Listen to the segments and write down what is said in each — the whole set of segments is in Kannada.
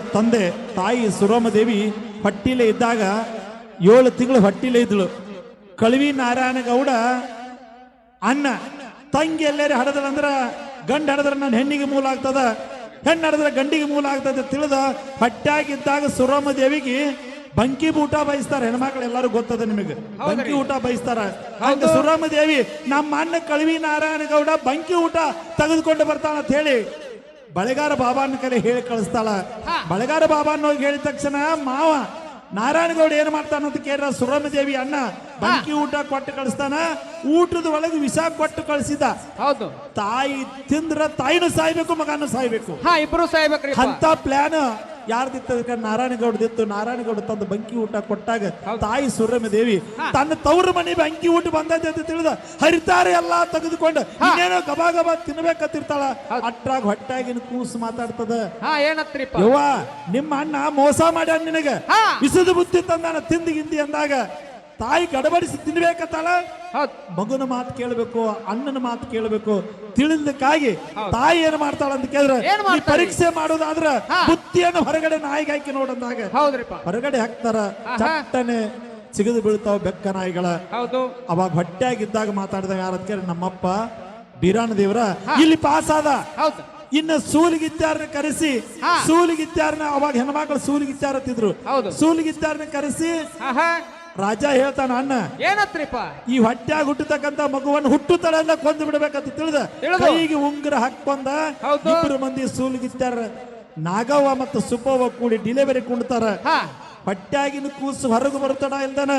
ತಂದೆ ತಾಯಿ ಸುರಮದೇವಿ ಹೊಟ್ಟಿಲೆ ಇದ್ದಾಗ ಏಳು ತಿಂಗಳು ಹೊಟ್ಟಿಲೆ ಇದ್ದಳು ಕಳವಿ ನಾರಾಯಣ ಗೌಡ ಅನ್ನ ತಂಗಿ ಎಲ್ಲೇರಿ ಹಡದಳಂದ್ರ ಗಂಡ ಹಡದ್ರ ನನ್ನ ಹೆಣ್ಣಿಗೆ ಮೂಲ ಆಗ್ತದ. ಹೆಣ್ಣು ಹಡದ್ರೆ ಗಂಡಿಗೆ ಮೂಲ ಆಗ್ತದ ತಿಳಿದ ಹಟ್ಟಾಗಿದ್ದಾಗ ಸುರಮ ದೇವಿಗೆ ಬಂಕಿ ಊಟ ಬಯಸ್ತಾರ. ಹೆಣ್ಮಕ್ಳು ಎಲ್ಲರೂ ಗೊತ್ತದ ನಿಮಗೆ. ಬಂಕಿ ಊಟ ಬಯಸ್ತಾರ. ಸುರಮ ದೇವಿ ನಮ್ಮ ಅಣ್ಣ ಕಳವಿ ನಾರಾಯಣ ಗೌಡ ಬಂಕಿ ಊಟ ತೆಗೆದುಕೊಂಡು ಬರ್ತಾನ ಅಂತ ಹೇಳಿ ಬಳೆಗಾರ ಬಾಬಾನ ಕಲೆ ಹೇಳಿ ಕಳಿಸ್ತಾಳ. ಬಳೆಗಾರ ಬಾಬಾನ ಹೋಗಿ ಹೇಳಿದ ತಕ್ಷಣ ಮಾವ ನಾರಾಯಣಗೌಡ ಏನ್ ಮಾಡ್ತಾನ ಅಂತ ಕೇಳ ಸುರಮ ದೇವಿ ಅಣ್ಣ ಬಂಕಿ ಊಟ ಕೊಟ್ಟು ಕಳಿಸ್ತಾನ. ಊಟದ ಒಳಗೆ ವಿಷ ಕೊಟ್ಟು ಕಳಿಸಿದ. ಹೌದು. ತಾಯಿ ತಿಂದ್ರ ತಾಯಿನೂ ಸಾಯ್ಬೇಕು ಮಗನೂ ಸಾಯ್ಬೇಕು. ಹಾ ಇಬ್ರು ಸಾಯ್ಬೇಕ್ರಿ ಅಂತ ಪ್ಲಾನ್ ಯಾರ್ದಿತ್ತ ನಾರಾಯಣಗೌಡದಿತ್ತು ನಾರಾಯಣಗೌಡ ತಂದು ಬಂಕಿ ಊಟ ಕೊಟ್ಟಾಗ ತಾಯಿ ಸುರಮದೇವಿ ತನ್ನ ತವ್ರ ಮನೆ ಬಂಕಿ ಊಟ ಬಂದೈತೆ ಅಂತ ತಿಳಿದ ಹರಿತಾರೆ ಎಲ್ಲಾ ತೆಗೆದುಕೊಂಡು ಇನ್ನೇನೋ ಗಬಾ ಗಬಾ ತಿನ್ಬೇಕತ್ತಿರ್ತಾಳ ಅಟ್ರಾಗ ಹೊಟ್ಟಾಗಿನ ಕೂಸು ಮಾತಾಡ್ತದ. ಯವ್ವ ನಿಮ್ಮ ಅಣ್ಣ ಮೋಸ ಮಾಡ್ಯಾನ ನಿನಗ. ಬಿಸಿದು ಬುತ್ತಿ ಬುದ್ಧಿ ತಂದಾನ ತಿಂದಿ ಗಿಂದಿ ಅಂದಾಗ ತಾಯಿ ಗಡಬಡಿಸಿ ತಿನ್ಬೇಕತ್ತಾಳ ಹೌದ್. ಮಗುನ ಮಾತು ಕೇಳಬೇಕು ಅಣ್ಣನ ಮಾತು ಕೇಳಬೇಕು ತಿಳಿದಕ್ಕಾಗಿ ತಾಯಿ ಏನ್ ಮಾಡ್ತಾಳ ಅಂತ ಕೇಳಿದ್ರೆ ಪರೀಕ್ಷೆ ಮಾಡೋದಾದ್ರ. ಬುತ್ತಿಯನ್ನು ಹೊರಗಡೆ ನಾಯಿಗೆ ಹಾಕಿ ನೋಡಂದಾಗ ಹೊರಗಡೆ ಹಾಕ್ತಾರ. ಚಟ್ಟನೆ ಸಿಗದು ಬೀಳ್ತಾವ ಬೆಕ್ಕ ನಾಯಿಗಳ. ಹೌದು. ಅವಾಗ ಹೊಟ್ಟೆಯಾಗಿದ್ದಾಗ ಮಾತಾಡಿದ ಯಾರ ಕೇಳಿ ನಮ್ಮಪ್ಪ ಬೀರಾಣ ದೇವ್ರ ಇಲ್ಲಿ ಪಾಸ್ ಆದ ಇನ್ನು ಸೂಲಿಗಿತ್ತಾರನ್ನ ಕರೆಸಿ. ಸೂಲಿಗಿತ್ತಾರನ್ನ ಅವಾಗ ಹೆಣ್ಮಕ್ಳು ಸೂಲಿಗಿತ್ತಾರ ತಿದ್ರು. ಸೂಲಿಗಿತ್ತಾರನ್ನ ಕರೆಸಿ ರಾಜ ಹೇಳ್ತಾನ ಅಣ್ಣ ಏನತ್ರಿಪ್ಪ? ಈ ಹೊಟ್ಟ್ಯಾಗ ಹುಟ್ಟತಕ್ಕಂತ ಮಗುವನ್ನು ಹುಟ್ಟುತ್ತಳೆಲ್ಲ ಕೊಂದು ಬಿಡಬೇಕಂತ ತಿಳಿದ. ಕೈಗೆ ಉಂಗುರ ಹಾಕೊಂಡ. ಇಬ್ಬರು ಮಂದಿ ಸೂಲಿಗಿತ್ತಾರ ನಾಗವ್ವ ಮತ್ತು ಸುಬ್ಬವ್ವ ಕೂಡಿ ಡಿಲೆವರಿ ಕುಂಡ್ತಾರ. ಹಾ. ಹೊಟ್ಟ್ಯಾಗಿನ ಕೂಸು ಹೊರಗೆ ಬರುತ್ತಡ ಇಲ್ದನ?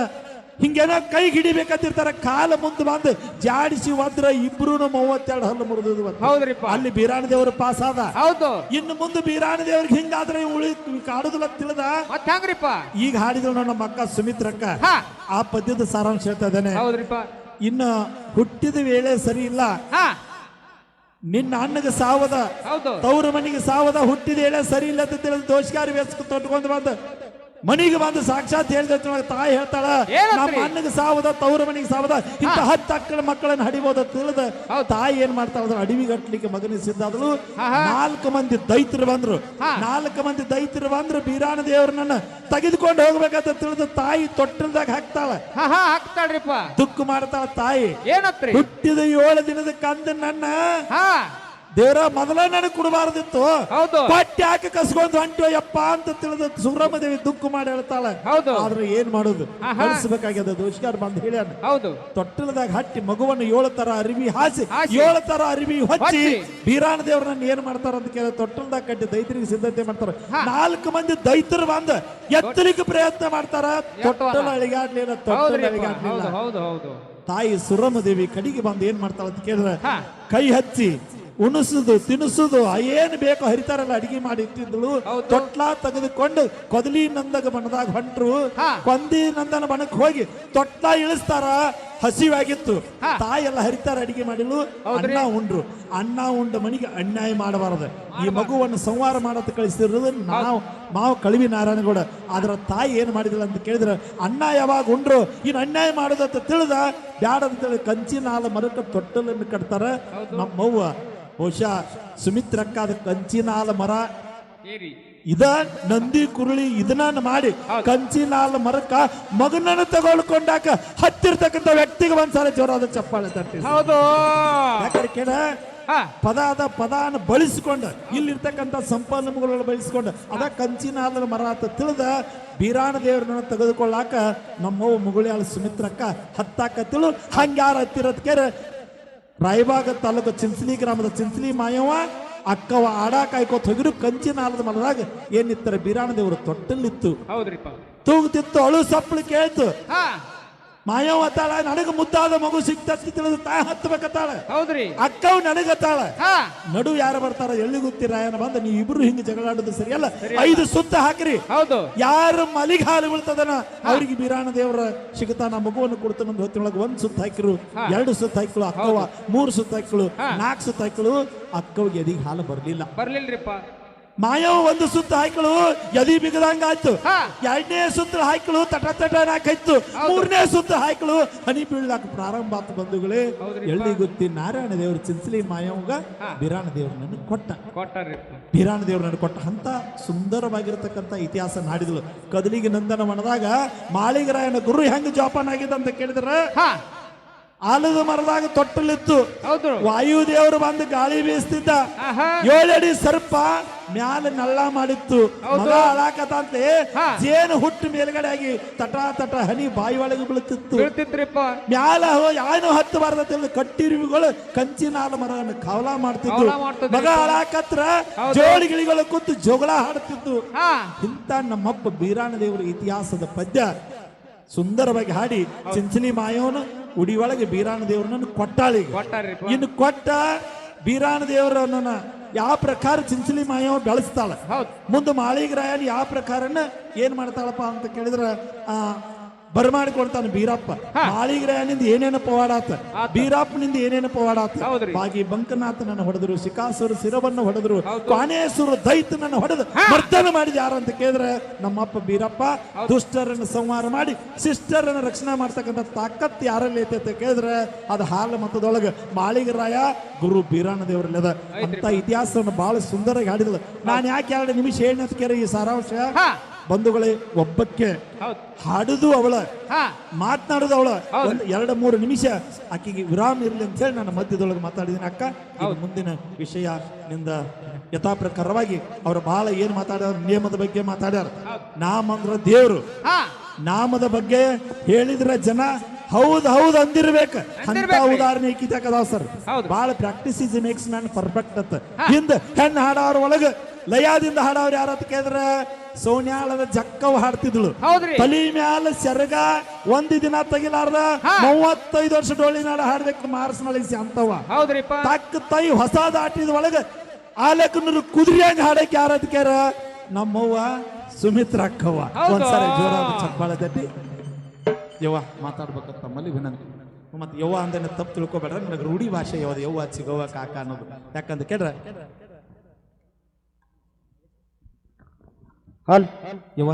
ಹಿಂಗೇನೋ ಕೈ ಹಿಡಿಬೇಕಂತಿರ್ತಾರೆ. ಕಾಲ ಮುಂದೆ ಬಂದು ಜಾಡಿಸಿ ಒದ್ರ ಇಬ್ರು ಮೂವತ್ತೆರಡು ಹಲ್ಲು ಮುರಿದು ಹೌದ್ರಿಪ್ಪ. ಅಲ್ಲಿ ಬೀರಾಣ ದೇವರು ಪಾಸ್ ಆದ. ಹೌದು. ಇನ್ನು ಮುಂದೆ ಬೀರಾಣ ದೇವ್ರಿಗೆ ಹಿಂಗಾದ್ರೆ ಉಳಿ ಕಾಡುದಿಲ್ಲ ತಿಳಿದ. ಹೆಂಗ್ರಿಪ್ಪ? ಈಗ ಹಾಡಿದ್ರು ನಮ್ಮ ಅಕ್ಕ ಸುಮಿತ್ರಕ್ಕ. ಆ ಪದ್ಯದ ಸಾರಾಂಶ ಹೇಳ್ತಾ ಇದ್ದಾನೆ. ಹೌದ್ರಿಪ್ಪ. ಇನ್ನು ಹುಟ್ಟಿದ ವೇಳೆ ಸರಿ ಇಲ್ಲ. ನಿನ್ನ ಅಣ್ಣಗೆ ಸಾವದ. ಹೌದು. ತವ್ರ ಮನೆಗೆ ಸಾವದ ಹುಟ್ಟಿದ ವೇಳೆ ಸರಿ ಇಲ್ಲ ಅಂತ ತಿಳಿದು ದೋಷಕಾರಿ ವೇಸ್ಕ ತೊಟ್ಕೊಂಡು ಬಂದ. ಮನಿಗೆ ಬಂದು ಸಾಕ್ಷಾತ್ ಹೇಳಿದ ತಾಯಿ ಹೇಳ್ತಾಳ? ನಮ್ಮ ಅಣ್ಣಗೆ ಸಾವದ ತವ್ರ ಮನೆಗೆ ಸಾವದ ಇಂತ ಹತ್ತು ಅಕ್ಕಳ ಮಕ್ಕಳನ್ನ ಹಡಿಬೋದ ತಿಳಿದ ತಾಯಿ ಏನ್ ಮಾಡ್ತಾಳ ಅಡಿವಿ ಅಡವಿ ಮಗನ ಮಗನಿಗೆ ಸಿದ್ಧಾದಳು. ನಾಲ್ಕು ಮಂದಿ ದೈತ್ರ ಬಂದ್ರು. ನಾಲ್ಕು ಮಂದಿ ದೈತ್ರ ಬಂದ್ರು ಬೀರಾಣ ದೇವ್ರನ್ನ ತೆಗೆದುಕೊಂಡು ಹೋಗ್ಬೇಕಂತ ತಿಳಿದ ತಾಯಿ ತೊಟ್ಟಲ್ದಾಗ ಹಾಕ್ತಾಳ. ಹಾಕ್ತಾಳ್ರಿಪ್ಪ. ದುಃಖ ಮಾಡ್ತಾಳ ತಾಯಿ. ಏನತ್ರಿ? ಹುಟ್ಟಿದ ಏಳು ದಿನದ ಕಂದ ನನ್ನ. ದೇವರ ಮೊದಲ ನನಗೆ ಕೊಡಬಾರ್ದಿತ್ತು. ಹೌದು. ಪಟ್ಟಿ ಹಾಕಿ ಕಸ್ಕೊಂಡು ಹೊಂಟೋ ಯಪ್ಪ ಅಂತ ತಿಳಿದು ಸುಬ್ರಹ್ಮದೇವಿ ದುಃಖ ಮಾಡಿ ಹೇಳ್ತಾಳೆ. ಹೌದು. ಆದ್ರೆ ಏನ್ ಮಾಡೋದು. ಕಳಿಸ್ಬೇಕಾಗ್ಯದ ದೋಷಗಾರ ಬಂದು ಹೇಳ್ಯಾನ. ಹೌದು. ತೊಟ್ಟಲದಾಗ ಹಟ್ಟಿ ಮಗುವನ್ನು ಏಳು ತರ ಅರಿವಿ ಹಾಸಿ. ಏಳು ತರ ಅರಿವಿ ಹೊಚ್ಚಿ ಬೀರಾನ ದೇವರನ್ನ ಏನ್ ಮಾಡ್ತಾರ ಅಂತ ಕೇಳ ತೊಟ್ಟಲದಾಗ ಕಟ್ಟಿ ದೈತರಿಗೆ ಸಿದ್ಧತೆ ಮಾಡ್ತಾರ. ನಾಲ್ಕು ಮಂದಿ ದೈತರು ಬಂದ ಎತ್ತಲಿಕ್ಕೆ ಪ್ರಯತ್ನ ಮಾಡ್ತಾರ. ತೊಟ್ಟಲ ಅಳಿಗಾಡ್ಲಿಲ್ಲ ತೊಟ್ಟಲ ಅಳಿಗಾಡ್ಲಿಲ್ಲ. ತಾಯಿ ಸುರಮ ದೇವಿ ಕಡಿಗೆ ಬಂದು ಏನ್ ಮಾಡ್ತಾಳ ಅಂತ ಕೇಳಿದ್ರೆ ಕೈ ಹಚ್ಚಿ ಉಣಿಸುದು ತಿನಿಸುದು ಏನು ಬೇಕೋ ಹರಿತಾರಲ್ಲ ಅಡಿಗೆ ಮಾಡಿ ಇಟ್ಟಿದ್ದಳು ತೊಟ್ಲಾ ತೆಗೆದುಕೊಂಡು ಕೊದಲಿ ನಂದಗ ಬಣದಾಗ ಹೊಂಟ್ರು. ಕೊಂದಿ ನಂದನ ಬಣಕ್ ಹೋಗಿ ತೊಟ್ಲ ಇಳಿಸ್ತಾರ ಹಸಿವಾಗಿತ್ತು. ತಾಯೆಲ್ಲ ತಾಯಿ ಎಲ್ಲ ಹರಿತಾರ ಅಡಿಗೆ ಮಾಡಿಲು ಅಣ್ಣ ಅನ್ನ ಉಂಡ್ರು. ಅಣ್ಣ ಉಂಡ ಮನಿಗೆ ಅನ್ಯಾಯ ಮಾಡಬಾರದು. ಈ ಮಗುವನ್ನು ಸಂವಾರ ಮಾಡತ್ತ ಕಳಿಸಿರೋದು ನಾವು ಮಾವು ಕಳವಿ ನಾರಾಯಣಗೌಡ. ಅದರ ತಾಯಿ ಏನು ಮಾಡಿದಿಲ್ಲ ಅಂತ ಕೇಳಿದ್ರೆ ಅಣ್ಣ ಯಾವಾಗ ಉಂಡ್ರು? ಇನ್ನು ಅನ್ಯಾಯ ಮಾಡೋದಂತ ತಿಳಿದ ಬ್ಯಾಡ ಅಂತೇಳಿ ಕಂಚಿನ ಹಾಲ ಮರಕ್ಕೆ ತೊಟ್ಟಲನ್ನು ಕಟ್ತಾರ ನಮ್ಮವ್ವ. ಬಹುಶಃ ಸುಮಿತ್ರಕ್ಕ ಅದ ಕಂಚಿನ ಮರ ಇದ ನಂದಿ ಕುರುಳಿ ಇದನ್ನ ಮಾಡಿ ಕಂಚಿನಾಲ ಮರಕ್ಕ ಮಗನನ್ನು ತಗೊಳ್ಕೊಂಡಾಕ ಹತ್ತಿರ್ತಕ್ಕಂಥ ವ್ಯಕ್ತಿಗೆ ಒಂದ್ಸಲ ಜೋರಾದ ಚಪ್ಪಾಳೆ ತಟ್ಟಿ ಹೌದು. ಕೇಳ ಪದ ಅದ ಪದಾನ ಬಳಸಿಕೊಂಡು ಇಲ್ಲಿರ್ತಕ್ಕಂಥ ಸಂಪನ್ಮೂಲಗಳನ್ನು ಬಳಸಿಕೊಂಡು ಅದ ಕಂಚಿನಾಲ ಮರ ಅಂತ ತಿಳಿದ ಬೀರಾಣ ದೇವ್ರನ್ನ ತೆಗೆದುಕೊಳ್ಳಾಕ ನಮ್ಮವ್ವ ಮುಗುಳಿಯಾಳ ಸುಮಿತ್ರಕ್ಕ ಹತ್ತಾಕ ತಿಳು ಹಂಗ್ಯಾರ ಹತ್ತಿರದ್ಕೆ ರಾಯಬಾಗ ತಾಲೂಕು ಚಿಂಚಲಿ ಗ್ರಾಮದ ಚಿಂಚಲಿ ಮಾಯವ ಅಕ್ಕವ ಆಡ ಕಾಯ್ಕೋತ ಹೋಗಿರು ಕಂಚಿನಾಲದ ಮಲದಾಗ ಏನಿತ್ತರ ಬೀರಾಣ ದೇವರು ತೊಟ್ಟಲ್ಲಿತ್ತು. ಹೌದ್ರಿಪ್ಪ. ತೂಗುತ್ತಿತ್ತು ಅಳು ಸಪ್ಪಳು ಕೇಳ್ತು. ಅತ್ತಾಳ ನನಗ ಮುದ್ದಾದ ಮಗು ಸಿಕ್ತಿ ತಿಳಿದು ತಾಯಿ ಹತ್ತಬೇಕತ್ತಾಳ. ಹೌದ್ರಿ. ಅಕ್ಕವ್ ನನಗತ್ತಾಳ ನಡು ಯಾರು ಬರ್ತಾರ ಎಲ್ಲಿ ಗೊತ್ತಿರ ರಾಯನ ಬಂದ ನೀವು ಇಬ್ರು ಹಿಂಗ ಜಗಳಾಡೋದು ಸರಿಯಲ್ಲ ಐದು ಸುತ್ತ ಹಾಕ್ರಿ. ಹೌದು. ಯಾರು ಮಲಿಗೆ ಹಾಲು ಬೀಳ್ತದನ ಅವ್ರಿಗೆ ಬೀರಾಣ ದೇವರ ಸಿಗತಾನ ಮಗುವನ್ನು ಕೊಡ್ತಾನ ಒಂದು ಹೊತ್ತಿನೊಳಗೆ ಒಂದ್ ಸುತ್ತ ಹಾಕಿರು ಎರಡು ಸುತ್ತ ಹಾಕಿಳು ಅಕ್ಕವ ಮೂರು ಸುತ್ತ ಹಾಕಿಳು ನಾಲ್ಕು ಸುತ್ತ ಹಾಕಿಳು ಅಕ್ಕವಿಗೆ ಎದಿಗೆ ಹಾಲು ಬರ್ಲಿಲ್ಲ. ಬರ್ಲಿಲ್ರಿಪ್ಪ. ಮಾಯವ ಒಂದು ಸುತ್ತ ಹಾಯ್ಕಳು ಎದಿ ಬಿಗದಂಗ ಆಯ್ತು. ಎರಡನೇ ಸುತ್ತ ಹಾಯ್ಕಳು ತಟ ತಟ ನಾಕಾಯ್ತು ಮೂರನೇ ಸುತ್ತ ಹಾಯ್ಕಳು ಹನಿ ಬೀಳ್ಲಾಕ ಪ್ರಾರಂಭ ಆತು ಬಂಧುಗಳೇ. ಎಳ್ಳಿ ಗೊತ್ತಿ ನಾರಾಯಣ ದೇವ್ರ ಚಿನ್ಸಲಿ ಮಾಯವಂಗ ಬಿರಾಣ ದೇವ್ರ ನನಗೆ ಕೊಟ್ಟ ಬಿರಾಣ ದೇವ್ರ ನನಗೆ ಕೊಟ್ಟ. ಅಂತ ಸುಂದರವಾಗಿರತಕ್ಕಂತ ಇತಿಹಾಸ ನಾಡಿದಳು. ಕದಲಿಗೆ ನಂದನ ಮನದಾಗ ಮಾಳಿಗರಾಯನ ಗುರು ಹೆಂಗ್ ಜೋಪಾನ ಆಗಿದೆ ಅಂತ ಕೇಳಿದ್ರ? ಆಲದ ಮರದಾಗ ತೊಟ್ಟಲಿತ್ತು. ಹೌದು. ವಾಯುದೇವರು ಬಂದು ಗಾಳಿ ಬೀಸ್ತಿದ್ದ. ಏಳಡಿ ಸರ್ಪ ಮ್ಯಾಲ ನಳ್ಳ ಮಾಡಿತ್ತು. ಮಗ ಅಳಾಕತಂತೆ ಜೇನು ಹುಟ್ಟು ಮೇಲ್ಗಡೆ ಆಗಿ ತಟ ತಟ ಹನಿ ಬಾಯಿ ಒಳಗೆ ಬೀಳುತ್ತಿತ್ತು ಮ್ಯಾಲ ಯಾನು ಹತ್ತು ಬಾರ್ದತ್ತಿಲ್ಲ ಕಟ್ಟಿರುವಿಗಳು ಕಂಚಿನಾಲ ಮರವನ್ನು ಕವಲ ಮಾಡ್ತಿದ್ದು ಮಾಡ್ತಿದ್ರು. ಮಗ ಅಳಾಕತ್ರ ಜೋಳಿಗಿಳಿಗಳು ಕೂತು ಜೋಗಳ ಹಾಡ್ತಿದ್ದು ಇಂತ ನಮ್ಮಪ್ಪ ಬೀರಾಣ ದೇವರ ಇತಿಹಾಸದ ಪದ್ಯ ಸುಂದರವಾಗಿ ಹಾಡಿ. ಚಿಂಚಿನಿ ಮಾಯವನು ಉಡಿ ಒಳಗೆ ಬೀರಾಣ ದೇವ್ರನ್ನ ಕೊಟ್ಟಾಳಿ ಇನ್ನು ಕೊಟ್ಟ ಬೀರಾನ ದೇವರನ್ನ ಯಾವ ಪ್ರಕಾರ ಚಿಂಚಲಿ ಮಾಯವ ಬೆಳೆಸ್ತಾಳ. ಮುಂದೆ ಮಾಳಿಗರಾಯನ್ ಯಾವ ಪ್ರಕಾರನ ಏನ್ ಮಾಡ್ತಾಳಪ್ಪ ಅಂತ ಕೇಳಿದ್ರ ಆ ಬರ್ಮಾಡಿಕೊಡ್ತಾನೆ ಬೀರಪ್ಪ. ಮಾಳಿಗ್ರಹನಿಂದ ಏನೇನು ಪವಾಡಾತ. ಬೀರಪ್ಪನಿಂದ ಏನೇನು ಪವಾಡಾತ. ಬಾಗಿ ಬಂಕನಾಥನನ್ನು ಹೊಡೆದ್ರು ಶಿಕಾಸುರ ಸಿರವನ್ನು ಹೊಡೆದ್ರು. ಕಾನೇಶ್ವರ ದೈತನನ್ನು ಹೊಡೆದು ಮರ್ದನ ಮಾಡಿದ ಯಾರು ಅಂತ ಕೇಳಿದ್ರೆ ನಮ್ಮಪ್ಪ ಬೀರಪ್ಪ ದುಷ್ಟರನ್ನು ಸಂಹಾರ ಮಾಡಿ ಸಿಸ್ಟರನ್ನು ರಕ್ಷಣೆ ಮಾಡ್ತಕ್ಕಂಥ ತಾಕತ್ ಯಾರಲ್ಲಿ ಐತೆ ಅಂತ ಕೇಳಿದ್ರೆ ಅದು ಹಾಲು ಮತದೊಳಗೆ ಮಾಳಿಗರಾಯ ಗುರು ಬೀರಾಣ ಅದ. ಅಂತ ಇತಿಹಾಸವನ್ನು ಬಹಳ ಸುಂದರವಾಗಿ ಹಾಡಿದ್ರು ನಾನು ಯಾಕೆ ಎರಡು ನಿಮಿಷ ಹೇಳಿ ಈ ಸಾರಾಂಶ? ಬಂಧುಗಳೇ ಒಬ್ಬಕ್ಕೆ ಹಾಡುದು ಅವಳ ಮಾತನಾಡುದು ಅವಳ. ಒಂದು ಎರಡು ಮೂರು ನಿಮಿಷ ಆಕೆಗೆ ವಿರಾಮ ಇರಲಿ ಅಂತ ಹೇಳಿ ನಾನು ಮಧ್ಯದೊಳಗೆ ಮಾತಾಡಿದ್ದೀನಿ. ಅಕ್ಕ ಮುಂದಿನ ವಿಷಯ ನಿಂದ ಯಥಾ ಪ್ರಕಾರವಾಗಿ ಅವರು ಬಹಳ ಏನ್ ಮಾತಾಡ್ಯಾರ ನಿಯಮದ ಬಗ್ಗೆ ಮಾತಾಡ್ಯಾರ. ನಾಮ ಅಂದ್ರ ದೇವ್ರು. ನಾಮದ ಬಗ್ಗೆ ಹೇಳಿದ್ರ ಜನ ಹೌದ್ ಹೌದ್ ಅಂದಿರ್ಬೇಕ. ಅಂತ. ಉದಾಹರಣೆ ಇಕ್ಕಿದಾಕದಾವ ಸರ್. ಬಹಳ practice is makes man perfect ಅಂತ. ಹಿಂದ್ ಹೆಣ್ಣು ಹಾಡೋರ ಒಳಗ ಲಯದಿಂದ ಹಾಡವ್ರು ಯಾರ ಅಂತ ಕೇಳಿದ್ರ ಸೋನ್ಯಾಳದ ಜಕ್ಕವ್ ಹಾಡ್ತಿದ್ಳು. ಹೌದ್ರಿ. ತಲಿ ಮ್ಯಾಲ ಸೆರಗ ಒಂದ್ ದಿನ ತೆಗಿಲಾರ್ದ. ಮೂವತ್ತೈದು ವರ್ಷ ಡೋಳಿನಾಡ ಹಾಡ್ಬೇಕು ಮಾರ್ಸ್ ನಳಿಸಿ ಅಂತವ. ಹೌದ್ರಿಪ್ಪ. ತಕ್ಕ ತೈ ಹೊಸ ದಾಟಿದ ಒಳಗ ಆಲಕನರು ಕುದುರೆಯಂಗ್ ಹಾಡಕ್ ಯಾರ ಕೇರ ನಮ್ಮವ್ವ ಸುಮಿತ್ರ ಅಕ್ಕವ್ವ. ಒಂದ್ಸರಿ ಜೋರಾದ ಚಪ್ಪಾಳೆ ತಟ್ಟಿ ಯವ್ವ ಮಾತಾಡ್ಬೇಕಂತ ತಮ್ಮಲ್ಲಿ ವಿನಂತಿ. ಮತ್ತೆ ಯವ್ವ ಅಂದ್ರೆ ತಪ್ಪು ತಿಳ್ಕೊಬೇಡ ನನಗೆ ರೂಢಿ ಭಾಷೆ ಯಾವ್ದು? ಯವ್ವ ಚಿಗವ್ವ ಕಾಕ ಅನ್ನೋದು. ಯಾಕಂದ್ರೆ ಕೇಳ್ರ? ಹಲ್ ಯವ್ವ